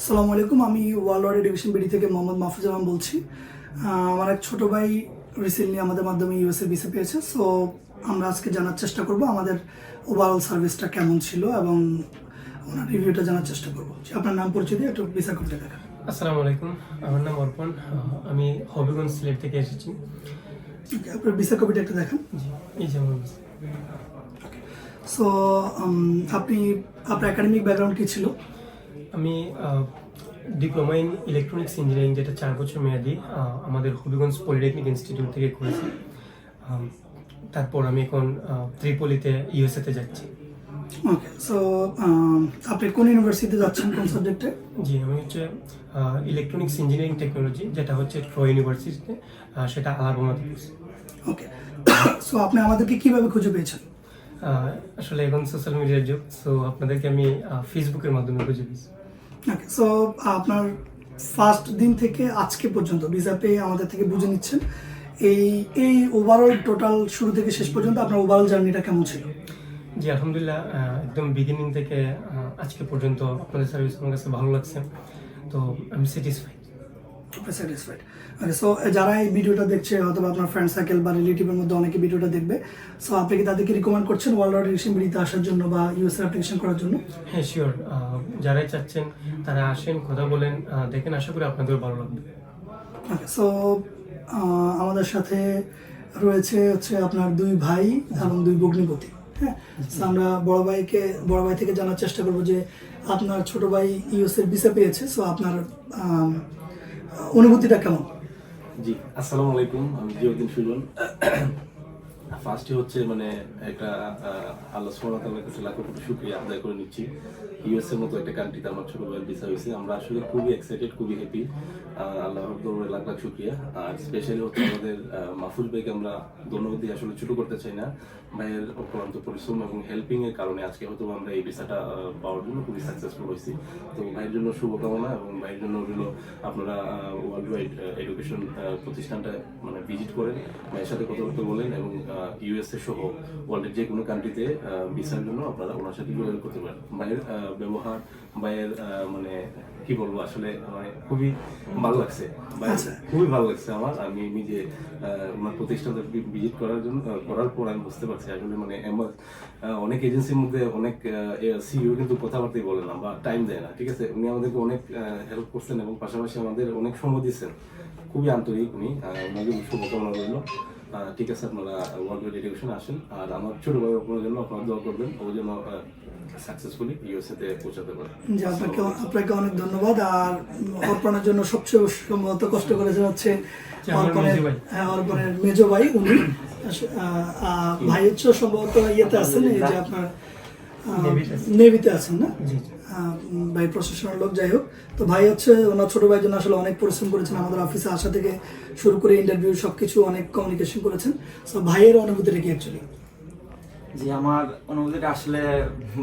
আসসালামু আলাইকুম আমি ওয়ার্ল্ড ওয়ার এডুকেশন বিডি থেকে মোহাম্মদ মাহফুজ আলম বলছি। আমার এক ছোট ভাই রিসেন্টলি আমাদের মাধ্যমে ইউএসএ ভিসা পেয়েছে সো আমরা আজকে জানার চেষ্টা করব আমাদের ওভারঅল সার্ভিসটা কেমন ছিল এবং ওনার রিভিউটা জানার চেষ্টা করব। আপনার নাম পরিচয় দিয়ে একটু ভিসা করতে দেখান। আসসালামু আলাইকুম আমার নাম অর্পণ আমি হবিগঞ্জ সিলেট থেকে এসেছি। আপনার ভিসা কপিটা একটু দেখান। জি এই যেমন সো আপনি আপনার একাডেমিক ব্যাকগ্রাউন্ড কী ছিল? আমি ডিপ্লোমা ইন ইলেকট্রনিক্স ইঞ্জিনিয়ারিং যেটা চার বছর মেয়াদি আমাদের হবিগঞ্জ পলিটেকনিক ইনস্টিটিউট থেকে করেছি। তারপর আমি এখন ত্রিপলিতে ইউএসএতে যাচ্ছি। ওকে সো আপনি কোন ইউনিভার্সিটিতে যাচ্ছেন কোন সাবজেক্টে জি আমি হচ্ছে ইলেকট্রনিক্স ইঞ্জিনিয়ারিং টেকনোলজি যেটা হচ্ছে ট্রো ইউনিভার্সিটিতে সেটা আলাবোমাতে। ওকে সো আপনি আমাদেরকে কীভাবে খুঁজে পেয়েছেন? আসলে এখন সোশ্যাল মিডিয়ার যুগ সো আপনাদেরকে আমি ফেসবুকের মাধ্যমে খুঁজে পেয়েছি। সো আপনার ফার্স্ট দিন থেকে আজকে পর্যন্ত ভিসা পেয়ে আমাদের থেকে বুঝে নিচ্ছেন। এই এই ওভারঅল টোটাল শুরু থেকে শেষ পর্যন্ত আপনার ওভারঅল জার্নিটা কেমন ছিল? জি, আলহামদুলিল্লাহ একদম বিগিনিং থেকে আজকে পর্যন্ত আপনাদের সার্ভিস আমার কাছে ভালো লাগছে। তো, আমি স্যাটিসফাইড স্যাটিসফাইড ওকে সো যারা এই ভিডিওটা দেখছে অথবা আপনার ফ্রেন্ড সার্কেল বা রিলেটিভের মধ্যে অনেকে ভিডিওটা দেখবে। সো আপনি কি তাদেরকে রিকমেন্ড করছেন ওয়ার্ল্ড ওয়ার এডুকেশন বিডিতে আসার জন্য বা ইউএসএ অ্যাপ্লিকেশন করার জন্য? হ্যাঁ শিওর যারাই চাচ্ছেন তারা আসেন কথা বলেন দেখেন আশা করি আপনাদেরও ভালো লাগবে। ওকে সো আমাদের সাথে রয়েছে হচ্ছে আপনার দুই ভাই এবং দুই ভগ্নিপতি। হ্যাঁ আমরা বড় ভাইকে বড় ভাই থেকে জানার চেষ্টা করব যে আপনার ছোট ভাই ইউএস এর ভিসা পেয়েছে সো আপনার অনুভূতিটা কেমন? জি আসসালামু আলাইকুম আমি জিয়াউদ্দিন সুজন। ফার্স্টে হচ্ছে মানে একটা আল্লাহ তাআলার কাছে লাখো কোটি শুকরিয়া আদায় করে নিচ্ছি। ইউএস এর মতো একটা কান্ট্রিতে আমার ছোট ভাইয়ের ভিসা হয়েছে। আমরা আসলে খুবই এক্সাইটেড খুবই হ্যাপি আল্লাহর দরবারে লাখ লাখ শুকরিয়া। আর স্পেশালি হচ্ছে আমাদের আহ, মাহফুজ ভাইকে আমরা ধন্যবাদ দিয়ে আসলে ছোট করতে চাই না। ভাইয়ের অক্লান্ত পরিশ্রম এবং হেল্পিং এর কারণে আজকে হয়তো আমরা এই ভিসাটা পাওয়ার জন্য খুবই সাকসেসফুল হয়েছি। তো ভাইয়ের জন্য শুভকামনা এবং ভাইয়ের জন্য রইল আপনারা ওয়ার্ল্ড ওয়াইড এডুকেশন প্রতিষ্ঠানটা মানে ভিজিট করেন। ভাইয়ের সাথে কথাবার্তা বলেন এবং ইউএসএ সহ ওয়ার্ল্ডের যে কোনো কান্ট্রিতে ভিসার জন্য আপনারা ওনার সাথে যোগাযোগ করতে পারেন। ভাইয়ের ব্যবহার ভাইয়ের মানে কি বলব আসলে মানে খুবই ভালো লাগছে। আচ্ছা। খুবই ভালো লাগছে আমার। আমি নিজে ওনার প্রতিষ্ঠানটা ভিজিট করার জন্য করার পর আমি বুঝতে পারছি। আসলে মানে এমন, অনেক এজেন্সির মধ্যে অনেক সিইও কিন্তু কথাবার্তাই বলে না বা টাইম দেয় না ঠিক আছে? উনি আমাদেরকে অনেক হেল্প করছেন এবং পাশাপাশি আমাদের অনেক সময় দিচ্ছেন। খুবই আন্তরিক উনি। ওনাকে শুভকামনা রইল। ঠিক আছে আপনারা ওয়ার্ল্ড ওয়াইড এডুকেশন আসেন। আর আমার ছোট ভাই আপনার জন্য আপনারা দোয়া করবেন। ও যেন সাকসেসফুলি ইউএসএতে পৌঁছাতে পারে। আপনাকে আপনাকে অনেক ধন্যবাদ। আর অর্পণের জন্য সবচেয়ে সম্ভবত কষ্ট করে হচ্ছে অর্পণের মেজো ভাই। হ্যাঁ, অর্পণের মেজো ভাই উনি। ভাই হচ্ছে সম্ভবত ইয়েতে আছেন এই যে আপনার নেভিতে আছেন। না? ভাই প্রশাসনের লোক যাই হোক। তো ভাই হচ্ছে ওনার ছোট ভাইয়ের জন্য আসলে অনেক পরিশ্রম করেছেন আমাদের অফিসে আসা থেকে শুরু করে ইন্টারভিউ সবকিছু অনেক কমিউনিকেশন করেছেন। তো ভাইয়ের অনুভূতিটা কি অ্যাকচুয়ালি জি আমার অনুভূতিটা আসলে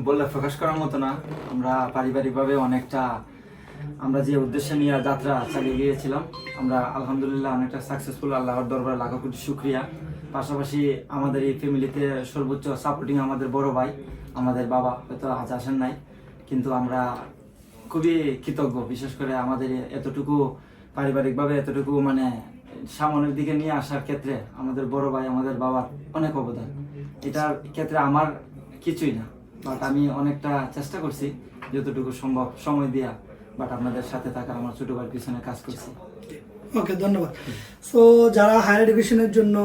বললে প্রকাশ করার মতো না। আমরা পারিবারিকভাবে অনেকটা আমরা যে উদ্দেশ্যে নিয়ে যাত্রা চালিয়ে গিয়েছিলাম আমরা আলহামদুলিল্লাহ অনেকটা সাকসেসফুল আল্লাহর দরবারে লাখো কোটি শুক্রিয়া। পাশাপাশি আমাদের এই ফ্যামিলিতে সর্বোচ্চ সাপোর্টিং আমাদের বড় ভাই, আমাদের বাবা, হয়তো আজ আসেন নাই, কিন্তু আমরা খুবই কৃতজ্ঞ, বিশেষ করে আমাদের এতটুকু পারিবারিকভাবে এতটুকু মানে সামনের দিকে নিয়ে আসার ক্ষেত্রে আমাদের বড় ভাই, আমাদের বাবার অনেক অবদান। এটার ক্ষেত্রে আমার কিছুই না বাট আমি অনেকটা চেষ্টা করছি যতটুকু সম্ভব সময় দেওয়া বাট আপনাদের সাথে থাকা আমার ছোট ভাইয়ের পিছনে কাজ করছি। ওকে ধন্যবাদ। সো যারা হায়ার এডুকেশনের জন্য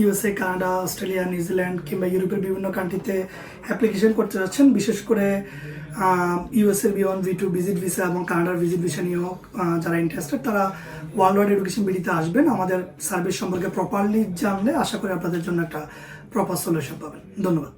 ইউএসএ কানাডা অস্ট্রেলিয়া নিউজিল্যান্ড কিংবা ইউরোপের বিভিন্ন কান্ট্রিতে অ্যাপ্লিকেশন করতে যাচ্ছেন বিশেষ করে USA B one V two visit visa এবং কানাডার ভিজিট ভিসা আহ, যারা ইন্টারেস্টেড তারা ওয়ার্ল্ড ওয়াইড এডুকেশন বিডিতে আসবেন। আমাদের সার্ভিস সম্পর্কে প্রপারলি জানলে আশা করি আপনাদের জন্য একটা প্রপার সলিউশন পাবেন। ধন্যবাদ।